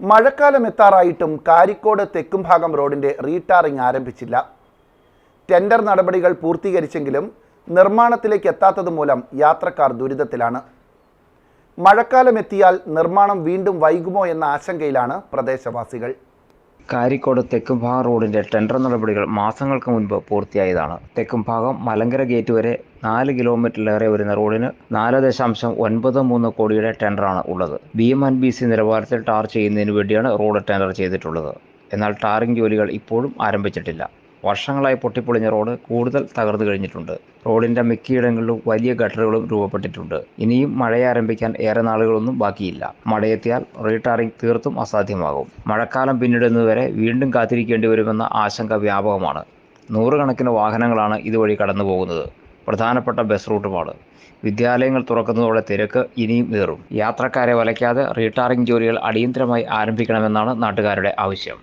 മഴക്കാലം എത്താറായിട്ടും കാരിക്കോട് തെക്കും ഭാഗം റോഡിന്റെ റീടാറിംഗ് ആരംഭിച്ചില്ല. ടെൻഡർ നടപടികൾ പൂർത്തീകരിച്ചെങ്കിലും നിർമ്മാണത്തിലേക്ക് എത്താത്തത് മൂലം യാത്രക്കാർ ദുരിതത്തിലാണ്. മഴക്കാലം എത്തിയാൽ നിർമ്മാണം വീണ്ടും വൈകുമോ എന്ന ആശങ്കയിലാണ് പ്രദേശവാസികൾ. കാരിക്കോട് തെക്കുംഭാഗം റോഡിന്റെ ടെൻഡർ നടപടികൾ മാസങ്ങൾക്ക് മുൻപ് പൂർത്തിയായതാണ്. തെക്കുംഭാഗം മലങ്കര ഗേറ്റ് വരെ നാല് കിലോമീറ്ററിലേറെ വരുന്ന റോഡിന് നാല് ദശാംശം ഒൻപത് മൂന്ന് കോടിയുടെ ടെൻഡറാണ് ഉള്ളത്. B M and B C നിലവാരത്തിൽ ടാർ ചെയ്യുന്നതിന് വേണ്ടിയാണ് റോഡ് ടെൻഡർ ചെയ്തിട്ടുള്ളത്. എന്നാൽ ടാറിംഗ് ജോലികൾ ഇപ്പോഴും ആരംഭിച്ചിട്ടില്ല. വർഷങ്ങളായി പൊട്ടിപ്പൊളിഞ്ഞ റോഡ് കൂടുതൽ തകർന്നു കഴിഞ്ഞിട്ടുണ്ട്. റോഡിന്റെ മിക്കയിടങ്ങളിലും വലിയ ഗട്ടറുകളും രൂപപ്പെട്ടിട്ടുണ്ട്. ഇനിയും മഴ ആരംഭിക്കാൻ ഏറെ നാളുകളൊന്നും ബാക്കിയില്ല. മഴയെത്തിയാൽ റീടാറിംഗ് തീർത്തും അസാധ്യമാകും. മഴക്കാലം പിന്നിടുന്നതുവരെ വീണ്ടും കാത്തിരിക്കേണ്ടി വരുമെന്ന ആശങ്ക വ്യാപകമാണ്. നൂറുകണക്കിന് വാഹനങ്ങളാണ് ഇതുവഴി കടന്നു പോകുന്നത് പ്രധാനപ്പെട്ട ബസ് റൂട്ടുമാണ്. വിദ്യാലയങ്ങൾ തുറക്കുന്നതോടെ തിരക്ക് ഇനിയും ഏറും. യാത്രക്കാരെ വലയ്ക്കാതെ റീടാറിംഗ് ജോലികൾ അടിയന്തരമായി ആരംഭിക്കണമെന്നാണ് നാട്ടുകാരുടെ ആവശ്യം.